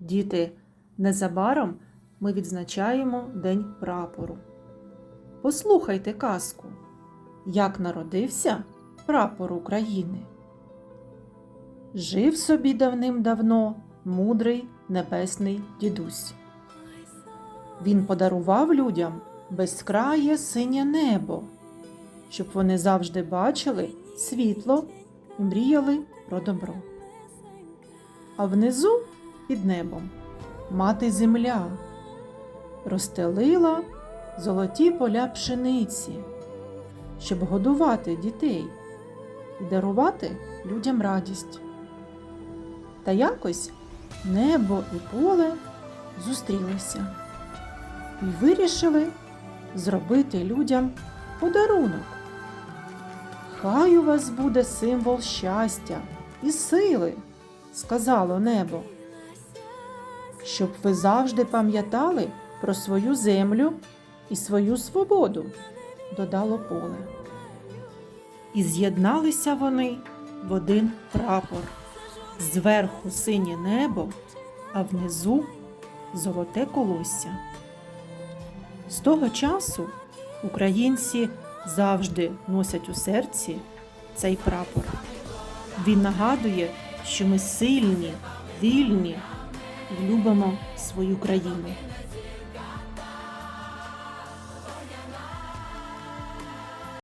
Діти, незабаром ми відзначаємо День прапору. Послухайте казку, як народився прапор України. Жив собі давним-давно мудрий небесний дідусь. Він подарував людям безкрає синє небо, щоб вони завжди бачили світло і мріяли про добро. А внизу під небом мати земля розстелила золоті поля пшениці, щоб годувати дітей і дарувати людям радість. Та якось небо і поле зустрілися і вирішили зробити людям подарунок. Хай у вас буде символ щастя і сили, сказало небо, щоб ви завжди пам'ятали про свою землю і свою свободу, додало поле. І з'єдналися вони в один прапор. Зверху синє небо, а внизу золоте колосся. З того часу українці завжди носять у серці цей прапор. Він нагадує, що ми сильні, вільні любимо свою країну.